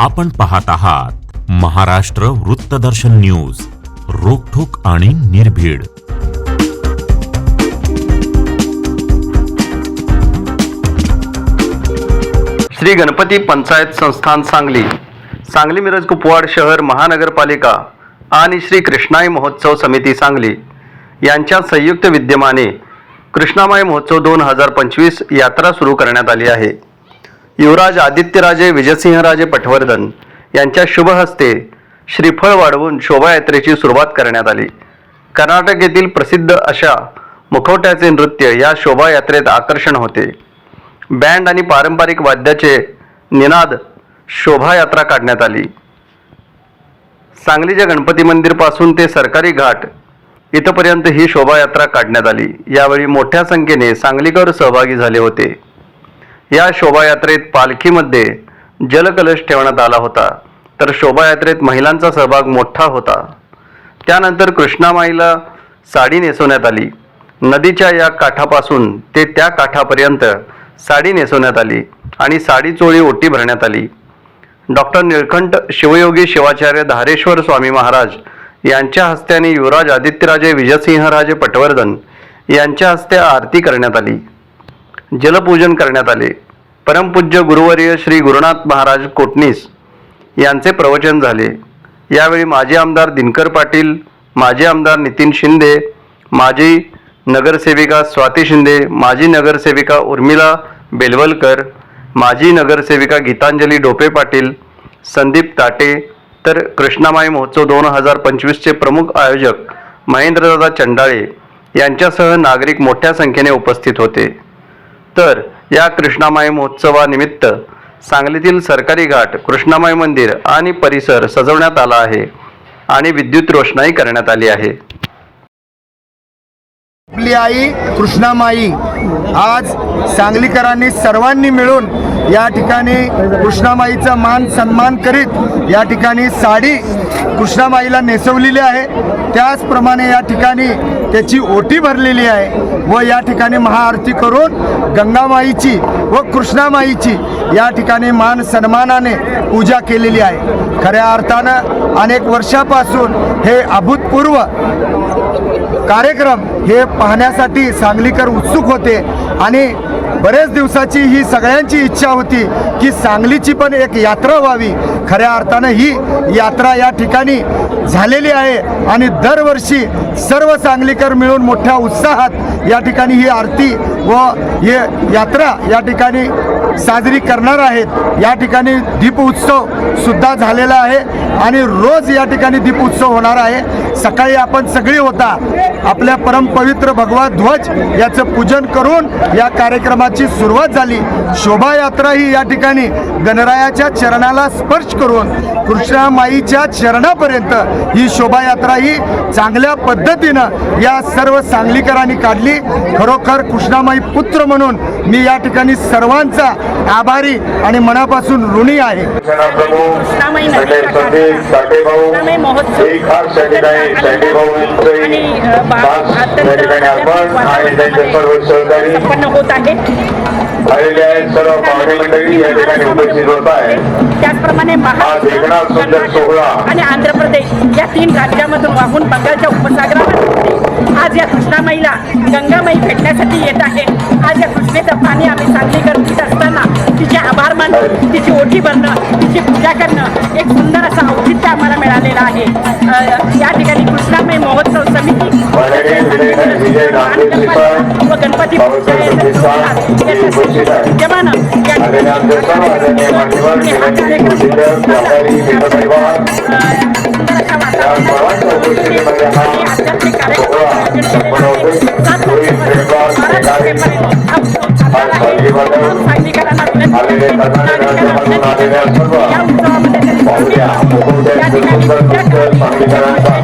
आपण पाहत आहात महाराष्ट्र वृत्तदर्शन न्यूज रोखोक आणि निर्भीड. श्री गणपती पंचायत संस्थान सांगली सांगली मिरज कुपवाड शहर महानगरपालिका आणि श्री कृष्णाई महोत्सव समिती सांगली यांच्या संयुक्त विद्यमाने कृष्णामाई महोत्सव दोन हजार पंचवीस यात्रा सुरू करण्यात आली आहे. युवराज आदित्यराजे विजयसिंहराजे पटवर्धन यांच्या शुभ हस्ते श्रीफळ वाढवून शोभायात्रेची सुरुवात करण्यात आली. कर्नाटक येथील प्रसिद्ध अशा मुखवट्याचे नृत्य या शोभायात्रेत आकर्षण होते. बँड आणि पारंपरिक वाद्याचे निनाद शोभायात्रा काढण्यात आली. सांगलीच्या गणपती मंदिरपासून ते सरकारी घाट इथपर्यंत ही शोभायात्रा काढण्यात आली. यावेळी मोठ्या संख्येने सांगलीकर सहभागी झाले होते. या शोभायात्रेत पालखीमध्ये जलकलश ठेवण्यात आला होता. तर शोभायात्रेत महिलांचा सहभाग मोठा होता. त्यानंतर कृष्णामाईला साडी नेसवण्यात आली. नदीच्या या काठापासून ते त्या काठापर्यंत साडी नेसवण्यात आली आणि साडी चोळी ओटी भरण्यात आली. डॉक्टर निळकंठ शिवयोगी शिवाचार्य धारेश्वर स्वामी महाराज यांच्या हस्त्याने युवराज आदित्यराजे विजयसिंहराजे पटवर्धन यांच्या हस्ते आरती करण्यात आली. जलपूजन करण्यात आले. परमपूज्य गुरुवर्य श्री गुरुनाथ महाराज कोटणीस यांचे प्रवचन झाले. यावेळी माजी आमदार दिनकर पाटील माजी आमदार नितीन शिंदे माजी नगरसेविका स्वाती शिंदे माजी नगरसेविका उर्मिला बेलवलकर माजी नगरसेविका गीतांजली डोपे पाटील संदीप ताटे तर कृष्णामाई महोत्सव दोन हजार पंचवीसचे प्रमुख आयोजक महेंद्रदादा चंडाळे यांच्यासह नागरिक मोठ्या संख्येने उपस्थित होते. तर या कृष्णामाई महोत्सवानिमित्त सांगलीतील सरकारी घाट कृष्णामाई मंदिर आणि परिसर सजवण्यात आला आहे आणि विद्युत रोषणाई करण्यात आली आहे. आपली आई कृष्णामाई आज सांगलीकरांनी सर्वांनी मिळून या ठिकाणी कृष्णामाईचा मान सन्मान करीत या ठिकाणी साडी कृष्णामाईला नेसवलेली आहे. त्याचप्रमाणे या ठिकाणी त्याची ओटी भरलेली आहे व या ठिकाणी महाआरती करून गंगामाईची व कृष्णामाईची या ठिकाणी मान सन्मानाने पूजा केलेली आहे. खऱ्या अर्थानं अनेक वर्षापासून हे अभूतपूर्व कार्यक्रम हे पाहण्यासाठी सांगलीकर उत्सुक होते आणि बरेच दिवसाची ही सगळ्यांची इच्छा होती की सांगलीची पण एक यात्रा व्हावी. खऱ्या अर्थानं ही यात्रा या ठिकाणी झालेली आहे आणि दरवर्षी सर्व सांगलीकर मिळून मोठ्या उत्साहात या ठिकाणी ही आरती व हे यात्रा या ठिकाणी साजरी करणार आहेत. या ठिकाणी दीपउत्सव सुद्धा झालेला आहे आणि रोज या ठिकाणी दीपउत्सव होणार आहे. सकाळी आपण सगळी होता आपल्या परमपवित्र भगवा ध्वज याचं पूजन करून या कार्यक्रमाची सुरुवात झाली. शोभायात्रा ही या ठिकाणी गणरायाच्या चरणाला स्पर्श करून कृष्णामाईच्या चरणापर्यंत ही शोभायात्रा ही चांगल्या पद्धतीनं या सर्व सांगलीकरांनी काढली. खरोखर कृष्णामाई पुत्र म्हणून मी या ठिकाणी सर्वांचा आभारी आणि मनापासून ऋणी आहे. त्याचप्रमाणे आणि आंध्र प्रदेश या तीन राज्यामधून वाहून बंगालच्या उपसागरामध्ये आज या कृष्णामाईला गंगामाई भेटण्यासाठी येत आहे. आज ओठी भरणं तिची पूजा करणं एक सुंदर असं औचित्य आम्हाला मिळालेलं आहे या ठिकाणी कृष्णामाई महोत्सव समिती व गणपती हे. विद्यमान आलेले आमचे सर्व आदरणीय मान्यवर विनंती मुर्शीधर व्यापारी मित्रपरिवार या सर्वांच्या उपस्थितीमध्ये हा सोहळा संपन्न होतो चोवीस फेब्रुवारी ते तारीख आज साजरी बजावून आलेले कर्नाटक राज्यामधून आलेल्या सर्व पाहुण्या मुकुट्या सुंदर